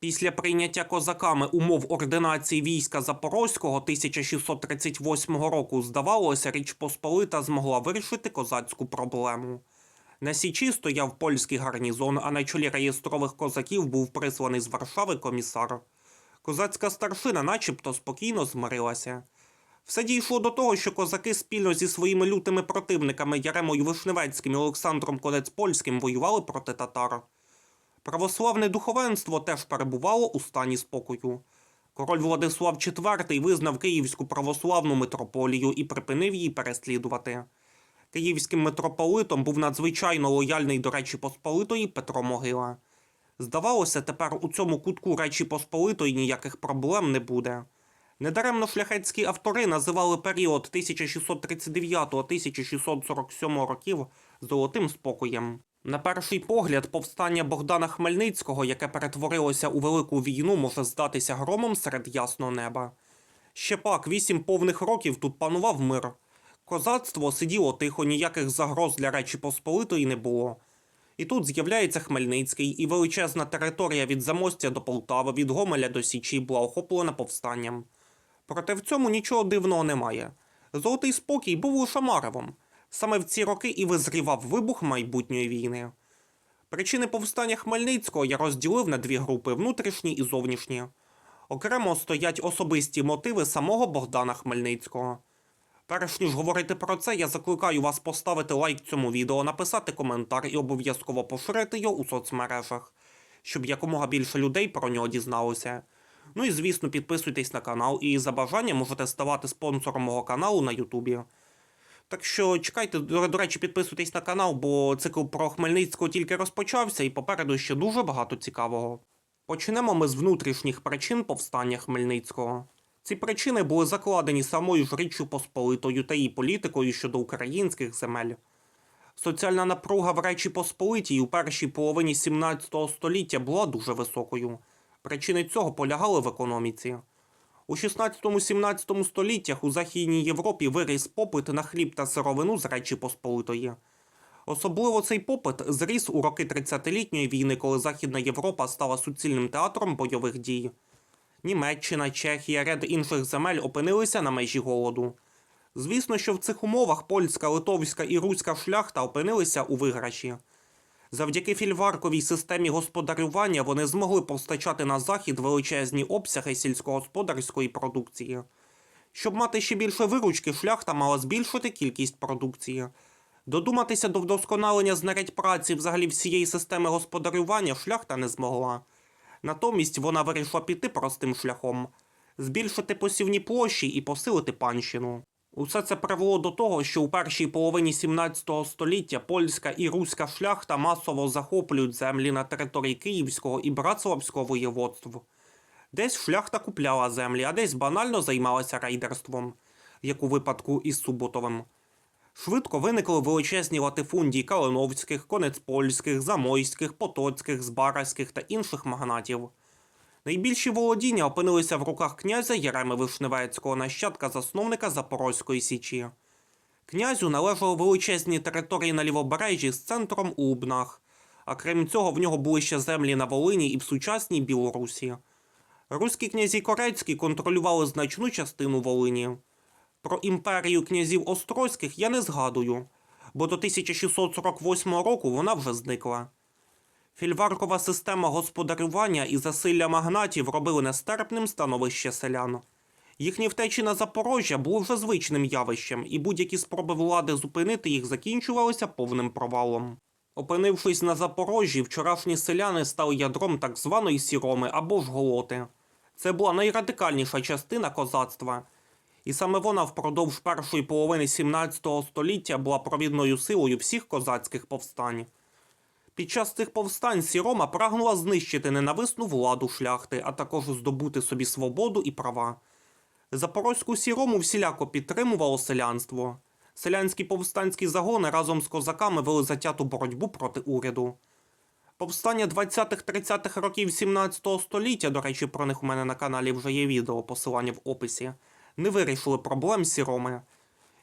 Після прийняття козаками умов ординації війська Запорозького 1638 року, здавалося, Річ Посполита змогла вирішити козацьку проблему. На Січі стояв польський гарнізон, а на чолі реєстрових козаків був присланий з Варшави комісар. Козацька старшина начебто спокійно змирилася. Все дійшло до того, що козаки спільно зі своїми лютими противниками Яремою Вишневецьким і Олександром Конецпольським воювали проти татар. Православне духовенство теж перебувало у стані спокою. Король Владислав IV визнав Київську православну митрополію і припинив її переслідувати. Київським митрополитом був надзвичайно лояльний до Речі Посполитої Петро Могила. Здавалося, тепер у цьому кутку Речі Посполитої ніяких проблем не буде. Недаремно шляхетські автори називали період 1639-1647 років золотим спокоєм. На перший погляд, повстання Богдана Хмельницького, яке перетворилося у велику війну, може здатися громом серед ясного неба. Ще пак вісім повних років тут панував мир. Козацтво сиділо тихо, ніяких загроз для Речі Посполитої не було. І тут з'являється Хмельницький, і величезна територія від Замостя до Полтави, від Гомеля до Січі була охоплена повстанням. Проте в цьому нічого дивного немає. Золотий спокій був лише маревом. Саме в ці роки і визрівав вибух майбутньої війни. Причини повстання Хмельницького я розділив на дві групи внутрішні і зовнішні. Окремо стоять особисті мотиви самого Богдана Хмельницького. Перш ніж говорити про це, я закликаю вас поставити лайк цьому відео, написати коментар і обов'язково поширити його у соцмережах, щоб якомога більше людей про нього дізналося. Ну і звісно, підписуйтесь на канал і за бажанням можете ставати спонсором мого каналу на Ютубі. Так що чекайте, до, речі, підписуйтесь на канал, бо цикл про Хмельницького тільки розпочався і попереду ще дуже багато цікавого. Почнемо ми з внутрішніх причин повстання Хмельницького. Ці причини були закладені самою ж Річчю Посполитою та її політикою щодо українських земель. Соціальна напруга в Речі Посполитій у першій половині 17 століття була дуже високою. Причини цього полягали в економіці. У 16-17 століттях у Західній Європі виріс попит на хліб та сировину з Речі Посполитої. Особливо цей попит зріс у роки 30-літньої війни, коли Західна Європа стала суцільним театром бойових дій. Німеччина, Чехія, ряд інших земель опинилися на межі голоду. Звісно, що в цих умовах польська, литовська і руська шляхта опинилися у виграші. Завдяки фільварковій системі господарювання вони змогли постачати на захід величезні обсяги сільськогосподарської продукції. Щоб мати ще більше виручки, шляхта мала збільшити кількість продукції. Додуматися до вдосконалення знарядь праці взагалі всієї системи господарювання шляхта не змогла. Натомість вона вирішила піти простим шляхом збільшити посівні площі і посилити панщину. Усе це привело до того, що у першій половині 17 століття польська і руська шляхта масово захоплюють землі на території Київського і Братславського воєводств. Десь шляхта купляла землі, а десь банально займалася рейдерством, як у випадку із Суботовим. Швидко виникли величезні латифундії калиновських, конецпольських, замойських, потоцьких, збаразьких та інших магнатів. Найбільші володіння опинилися в руках князя Єреми Вишневецького, нащадка засновника Запорозької січі. Князю належали величезні території на лівобережжі з центром у Лубнах, а крім цього в нього були ще землі на Волині і в сучасній Білорусі. Руські князі Корецькі контролювали значну частину Волині. Про імперію князів Острозьких я не згадую, бо до 1648 року вона вже зникла. Фільваркова система господарювання і засилля магнатів робили нестерпним становище селян. Їхні втечі на Запорожжя були вже звичним явищем, і будь-які спроби влади зупинити їх закінчувалися повним провалом. Опинившись на Запорожжі, вчорашні селяни стали ядром так званої сіроми або ж голоти. Це була найрадикальніша частина козацтва, і саме вона впродовж першої половини 17 століття була провідною силою всіх козацьких повстань. Під час цих повстань Сірома прагнула знищити ненависну владу шляхти, а також здобути собі свободу і права. Запорозьку сірому всіляко підтримувало селянство. Селянські повстанські загони разом з козаками вели затяту боротьбу проти уряду. Повстання 20-30-х років 17 століття, до речі, про них у мене на каналі вже є відео, посилання в описі, не вирішили проблем сіроми.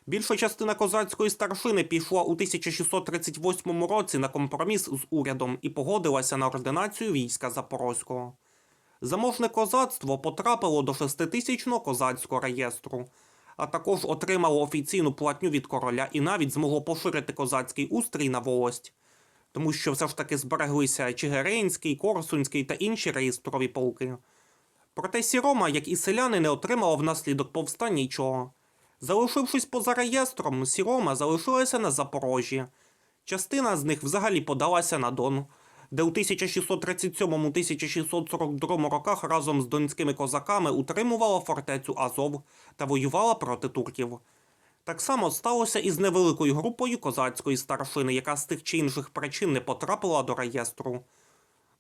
Більша частина козацької старшини пішла у 1638 році на компроміс з урядом і погодилася на ординацію війська Запорозького. Заможне козацтво потрапило до шеститисячного козацького реєстру, а також отримало офіційну платню від короля і навіть змогло поширити козацький устрій на волость, тому що все ж таки збереглися Чигиринський, Корсунський та інші реєстрові полки. Проте Сірома, як і селяни, не отримала внаслідок повстань нічого. Залишившись поза реєстром, Сірома залишилася на Запорожжі. Частина з них взагалі подалася на Дон, де у 1637-1642 роках разом з донськими козаками утримувала фортецю Азов та воювала проти турків. Так само сталося і з невеликою групою козацької старшини, яка з тих чи інших причин не потрапила до реєстру.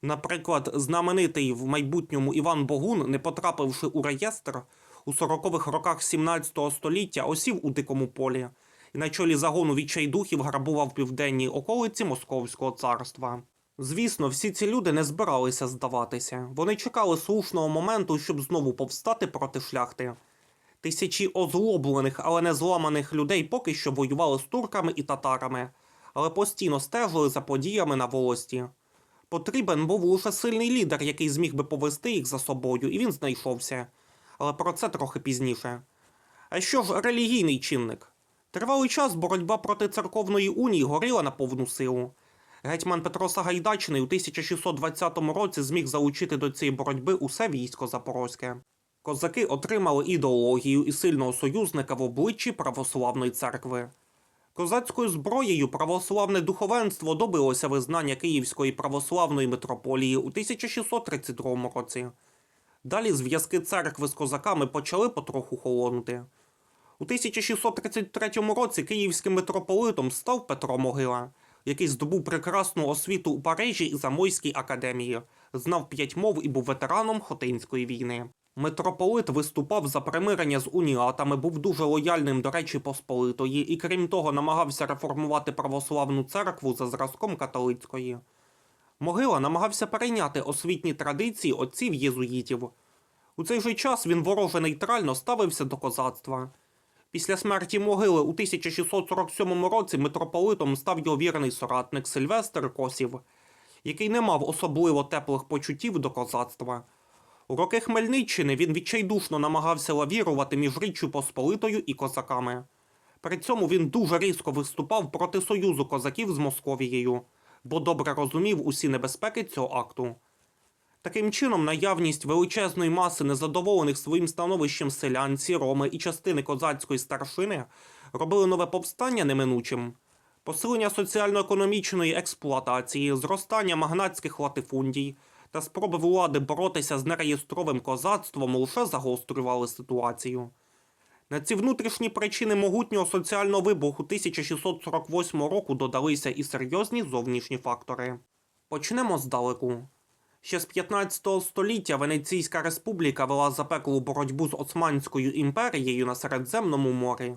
Наприклад, знаменитий в майбутньому Іван Богун, не потрапивши у реєстр, у 40-х роках 17 століття осів у дикому полі і на чолі загону відчайдухів грабував південні околиці Московського царства. Звісно, всі ці люди не збиралися здаватися. Вони чекали слушного моменту, щоб знову повстати проти шляхти. Тисячі озлоблених, але не зламаних людей поки що воювали з турками і татарами, але постійно стежили за подіями на волості. Потрібен був лише сильний лідер, який зміг би повести їх за собою, і він знайшовся. Але про це трохи пізніше. А що ж релігійний чинник? Тривалий час боротьба проти церковної унії горіла на повну силу. Гетьман Петро Сагайдачний у 1620 році зміг залучити до цієї боротьби усе військо Запорозьке. Козаки отримали ідеологію і сильного союзника в обличчі православної церкви. Козацькою зброєю православне духовенство добилося визнання Київської православної митрополії у 1632 році. Далі зв'язки церкви з козаками почали потроху холонути. У 1633 році київським митрополитом став Петро Могила, який здобув прекрасну освіту у Парижі і Замойській академії, знав п'ять мов і був ветераном Хотинської війни. Митрополит виступав за примирення з уніатами, був дуже лояльним до Речі Посполитої і, крім того, намагався реформувати православну церкву за зразком католицької. Могила намагався перейняти освітні традиції отців єзуїтів. У цей же час він вороже нейтрально ставився до козацтва. Після смерті могили у 1647 році митрополитом став його вірний соратник Сильвестр Косів, який не мав особливо теплих почуттів до козацтва. У роки Хмельниччини він відчайдушно намагався лавірувати між Річчю Посполитою і козаками. При цьому він дуже різко виступав проти союзу козаків з Московією, бо добре розумів усі небезпеки цього акту. Таким чином, наявність величезної маси незадоволених своїм становищем селян, сіроми і частини козацької старшини робили нове повстання неминучим. Посилення соціально-економічної експлуатації, зростання магнатських латифундій та спроби влади боротися з нереєстровим козацтвом лише загострювали ситуацію. На ці внутрішні причини могутнього соціального вибуху 1648 року додалися і серйозні зовнішні фактори. Почнемо здалеку. Ще з 15 століття Венеційська республіка вела запеклу боротьбу з Османською імперією на Середземному морі.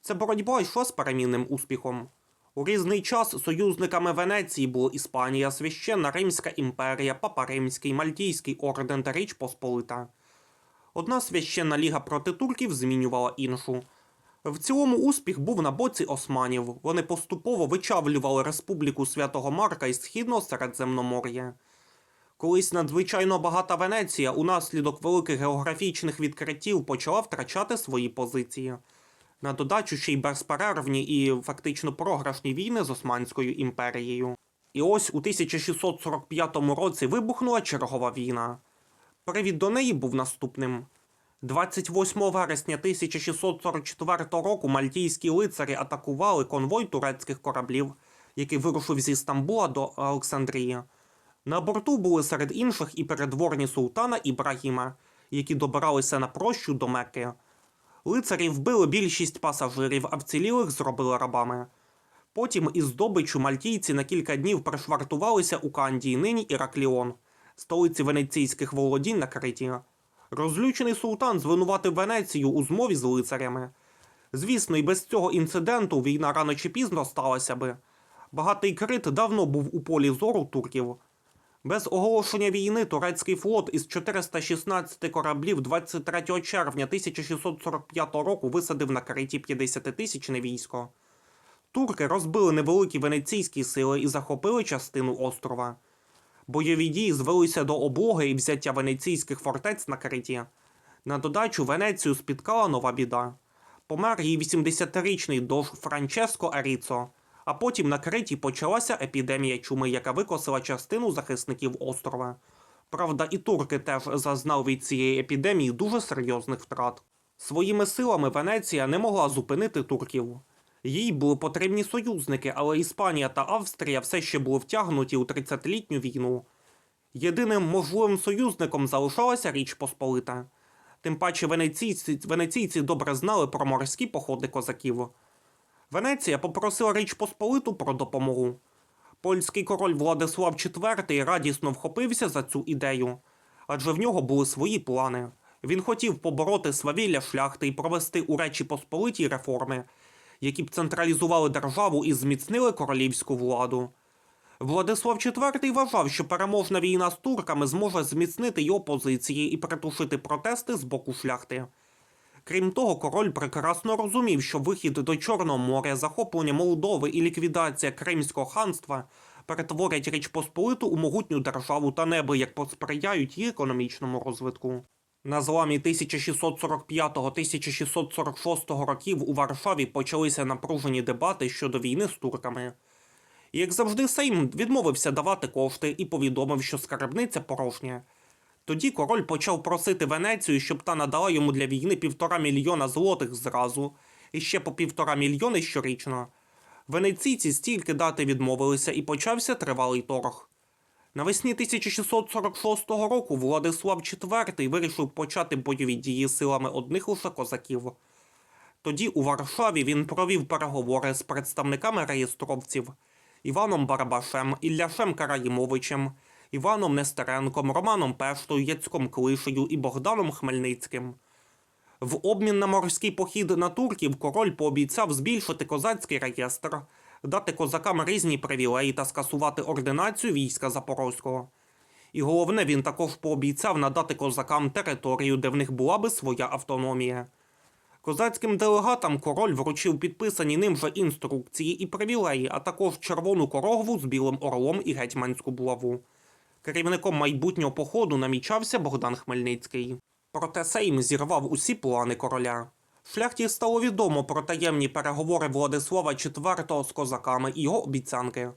Ця боротьба йшла з перемінним успіхом. У різний час союзниками Венеції були Іспанія, Священна Римська імперія, Папа Римський, Мальтійський орден та Річ Посполита. Одна священна ліга проти турків змінювала іншу. В цілому успіх був на боці османів. Вони поступово вичавлювали республіку Святого Марка із східного Середземномор'я. Колись надзвичайно багата Венеція унаслідок великих географічних відкриттів почала втрачати свої позиції. На додачу ще й безперервні і фактично програшні війни з Османською імперією. І ось у 1645 році вибухнула чергова війна. Привід до неї був наступним. 28 вересня 1644 року мальтійські лицарі атакували конвой турецьких кораблів, який вирушив зі Стамбула до Олександрії. На борту були серед інших і передворні султана Ібрагіма, які добиралися на прощу до Мекки. Лицарі вбили більшість пасажирів, а вцілілих зробили рабами. Потім із здобичу мальтійці на кілька днів пришвартувалися у Кандії, нині Іракліон, столиці венеційських володінь на Криті. Розлючений султан звинуватив Венецію у змові з лицарями. Звісно, і без цього інциденту війна рано чи пізно сталася би. Багатий Крит давно був у полі зору турків. Без оголошення війни турецький флот із 416 кораблів 23 червня 1645 року висадив на Криті 50-тисячне військо. Турки розбили невеликі венеційські сили і захопили частину острова. Бойові дії звелися до облоги і взяття венеційських фортець на Криті. На додачу Венецію спіткала нова біда. Помер її 80-річний дож Франческо Аріцо, а потім на Криті почалася епідемія чуми, яка викосила частину захисників острова. Правда, і турки теж зазнали від цієї епідемії дуже серйозних втрат. Своїми силами Венеція не могла зупинити турків. Їй були потрібні союзники, але Іспанія та Австрія все ще були втягнуті у 30-літню війну. Єдиним можливим союзником залишалася Річ Посполита. Тим паче венеційці, венеційці добре знали про морські походи козаків. Венеція попросила Річ Посполиту про допомогу. Польський король Владислав IV радісно вхопився за цю ідею, адже в нього були свої плани. Він хотів побороти свавілля шляхти і провести у Речі Посполитій реформи, які б централізували державу і зміцнили королівську владу. Владислав IV вважав, що переможна війна з турками зможе зміцнити його позиції і притушити протести з боку шляхти. Крім того, король прекрасно розумів, що вихід до Чорного моря, захоплення Молдови і ліквідація Кримського ханства перетворять Річ Посполиту у могутню державу та небо, як посприяють її економічному розвитку. На зламі 1645-1646 років у Варшаві почалися напружені дебати щодо війни з турками. Як завжди, Сейм відмовився давати кошти і повідомив, що скарбниця порожня. Тоді король почав просити Венецію, щоб та надала йому для війни півтора мільйона злотих зразу, і ще по півтора мільйони щорічно. Венеційці стільки дати відмовилися і почався тривалий торг. Навесні 1646 року Владислав IV вирішив почати бойові дії силами одних лише козаків. Тоді у Варшаві він провів переговори з представниками реєстровців Іваном Барабашем, Ілляшем Караїмовичем, Іваном Нестеренком, Романом Пештою, Яцьком Клишею і Богданом Хмельницьким. В обмін на морський похід на турків король пообіцяв збільшити козацький реєстр, дати козакам різні привілеї та скасувати ординацію війська Запорозького. І головне, він також пообіцяв надати козакам територію, де в них була би своя автономія. Козацьким делегатам король вручив підписані ним же інструкції і привілеї, а також червону корогву з білим орлом і гетьманську булаву. Керівником майбутнього походу намічався Богдан Хмельницький. Проте Сейм зірвав усі плани короля. Шляхті стало відомо про таємні переговори Владислава IV з козаками і його обіцянки.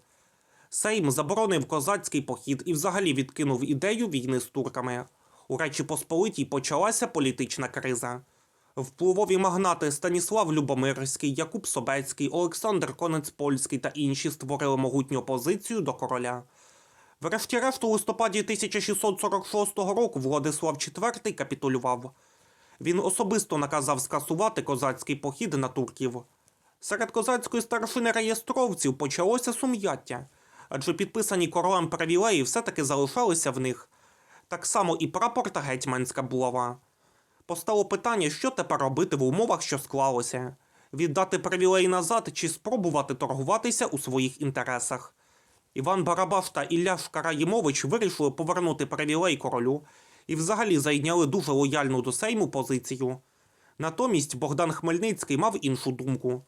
Сейм заборонив козацький похід і взагалі відкинув ідею війни з турками. У Речі Посполитій почалася політична криза. Впливові магнати Станіслав Любомирський, Якуб Собецький, Олександр Конець Польський та інші створили могутню опозицію до короля. Врешті-решт, у листопаді 1646 року Владислав IV капітулював. Він особисто наказав скасувати козацький похід на турків. Серед козацької старшини реєстровців почалося сум'яття, адже підписані королем привілеї все-таки залишалися в них. Так само і прапор та гетьманська булава. Постало питання, що тепер робити в умовах, що склалося: віддати привілей назад чи спробувати торгуватися у своїх інтересах. Іван Барабаш та Ілля Шкараїмович вирішили повернути привілей королю і взагалі зайняли дуже лояльну до Сейму позицію. Натомість Богдан Хмельницький мав іншу думку.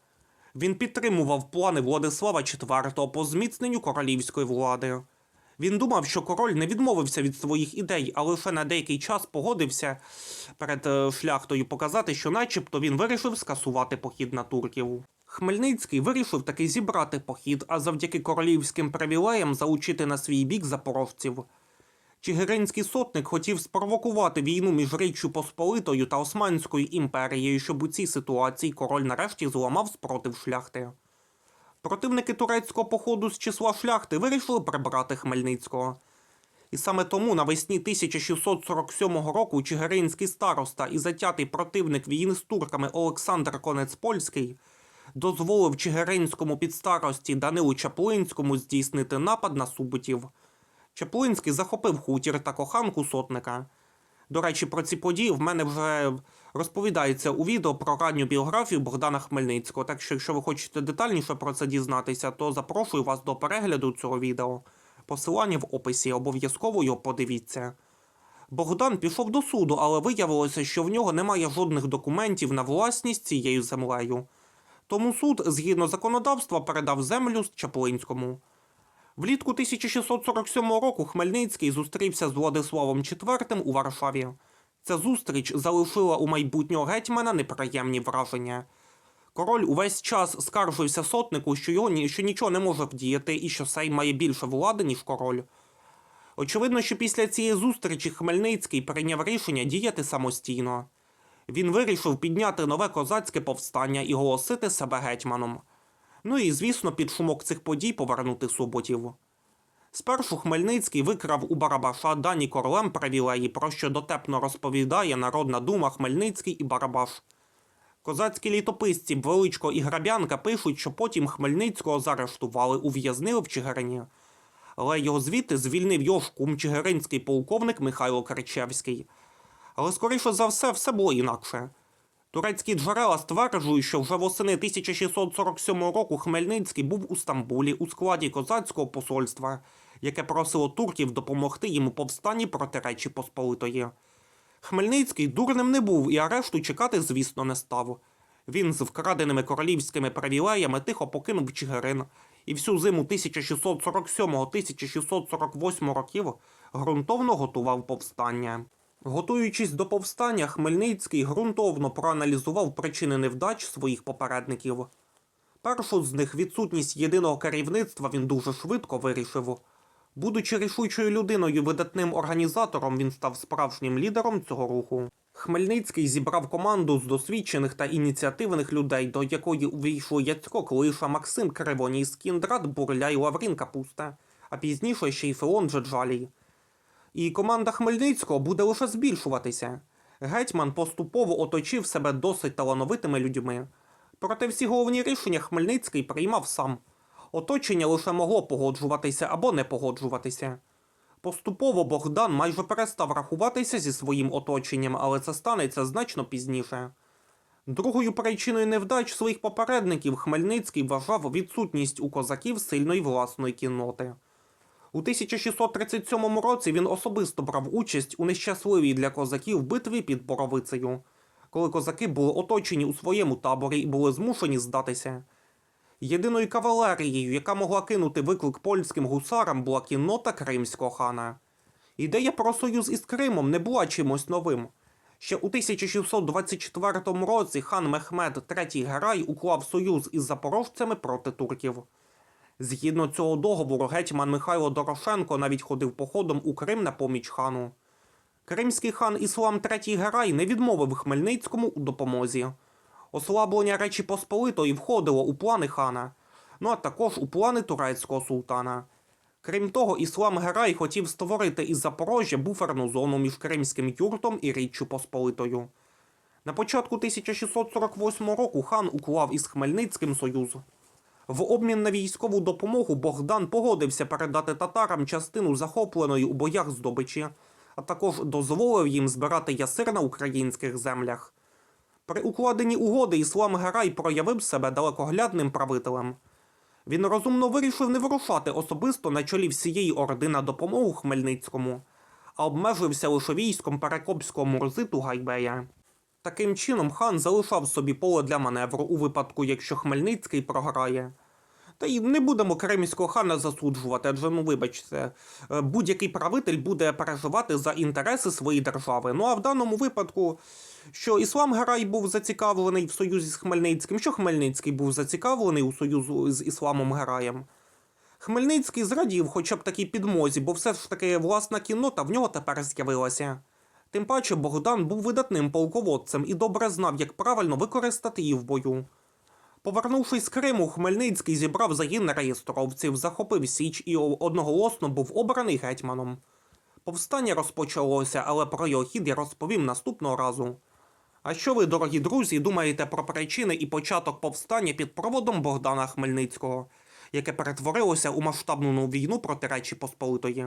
Він підтримував плани Владислава IV по зміцненню королівської влади. Він думав, що король не відмовився від своїх ідей, а лише на деякий час погодився перед е, шляхтою показати, що начебто він вирішив скасувати похід на турків. Хмельницький вирішив таки зібрати похід, а завдяки королівським привілеям залучити на свій бік запорожців. Чигиринський сотник хотів спровокувати війну між Річчю Посполитою та Османською імперією, щоб у цій ситуації король нарешті зламав спротив шляхти. Противники турецького походу з числа шляхти вирішили прибрати Хмельницького. І саме тому навесні 1647 року Чигиринський староста і затятий противник війни з турками Олександр Конець Польський дозволив Чигиринському підстарості Данилу Чаплинському здійснити напад на Суботів. Чаплинський захопив хутір та коханку сотника. До речі, про ці події в мене вже розповідається у відео про ранню біографію Богдана Хмельницького. Так що, якщо ви хочете детальніше про це дізнатися, то запрошую вас до перегляду цього відео. Посилання в описі, обов'язково його подивіться. Богдан пішов до суду, але виявилося, що в нього немає жодних документів на власність цією землею. Тому суд, згідно законодавства, передав землю Чаплинському. Влітку 1647 року Хмельницький зустрівся з Владиславом IV у Варшаві. Ця зустріч залишила у майбутнього гетьмана неприємні враження. Король увесь час скаржився сотнику, що його що нічого не може вдіяти і що Сейм має більше влади, ніж король. Очевидно, що після цієї зустрічі Хмельницький прийняв рішення діяти самостійно. Він вирішив підняти нове козацьке повстання і голосити себе гетьманом. Ну і, звісно, під шумок цих подій повернути суботів. Спершу Хмельницький викрав у Барабаша дані королем привілеї, про що дотепно розповідає Народна дума Хмельницький і Барабаш. Козацькі літописці Величко і Грабянка пишуть, що потім Хмельницького заарештували, ув'язнили в Чигирині. Але його звідти звільнив його шкум чигиринський полковник Михайло Кричевський. Але, скоріше за все, все було інакше. Турецькі джерела стверджують, що вже восени 1647 року Хмельницький був у Стамбулі у складі козацького посольства, яке просило турків допомогти йому повстанні проти Речі Посполитої. Хмельницький дурним не був і арешту чекати, звісно, не став. Він з вкраденими королівськими привілеями тихо покинув Чигирин і всю зиму 1647-1648 років ґрунтовно готував повстання. Готуючись до повстання, Хмельницький ґрунтовно проаналізував причини невдач своїх попередників. Першу з них відсутність єдиного керівництва він дуже швидко вирішив. Будучи рішучою людиною видатним організатором, він став справжнім лідером цього руху. Хмельницький зібрав команду з досвідчених та ініціативних людей, до якої увійшли Яцько Клиша, Максим Кривоніс, Кіндрат Бурля і Лаврін Капуста, а пізніше ще й Феон Джеджалій. І команда Хмельницького буде лише збільшуватися. Гетьман поступово оточив себе досить талановитими людьми. Проте всі головні рішення Хмельницький приймав сам. Оточення лише могло погоджуватися або не погоджуватися. Поступово Богдан майже перестав рахуватися зі своїм оточенням, але це станеться значно пізніше. Другою причиною невдач своїх попередників Хмельницький вважав відсутність у козаків сильної власної кінноти. У 1637 році він особисто брав участь у нещасливій для козаків битві під Боровицею, коли козаки були оточені у своєму таборі і були змушені здатися. Єдиною кавалерією, яка могла кинути виклик польським гусарам, була кіннота кримського хана. Ідея про союз із Кримом не була чимось новим. Ще у 1624 році хан Мехмед III Герай уклав союз із запорожцями проти турків. Згідно цього договору, гетьман Михайло Дорошенко навіть ходив походом у Крим на поміч хану. Кримський хан Іслам III Герай не відмовив Хмельницькому у допомозі. Ослаблення Речі Посполитої входило у плани хана, ну а також у плани турецького султана. Крім того, Іслам Герай хотів створити із Запорожжя буферну зону між Кримським юртом і Річчю Посполитою. На початку 1648 року хан уклав із Хмельницьким союз. В обмін на військову допомогу Богдан погодився передати татарам частину захопленої у боях здобичі, а також дозволив їм збирати ясир на українських землях. При укладенні угоди Іслам Герай проявив себе далекоглядним правителем. Він розумно вирішив не вирушати особисто на чолі всієї орди на допомогу Хмельницькому, а обмежився лише військом перекопського мурзиту Гайбея. Таким чином хан залишав собі поле для маневру у випадку, якщо Хмельницький програє. Та й не будемо кремського хана засуджувати, адже ну вибачте, е, будь-який правитель буде переживати за інтереси своєї держави. Ну а в даному випадку, що Іслам Герай був зацікавлений в союзі з Хмельницьким, що Хмельницький був зацікавлений у союзу з Ісламом Гераєм. Хмельницький зрадів хоча б такій підмозі, бо все ж таки власна кіннота в нього тепер з'явилася. Тим паче Богдан був видатним полководцем і добре знав, як правильно використати її в бою. Повернувшись з Криму, Хмельницький зібрав загін реєстровців, захопив Січ і одноголосно був обраний гетьманом. Повстання розпочалося, але про його хід я розповім наступного разу. А що ви, дорогі друзі, думаєте про причини і початок повстання під проводом Богдана Хмельницького, яке перетворилося у масштабну війну проти Речі Посполитої?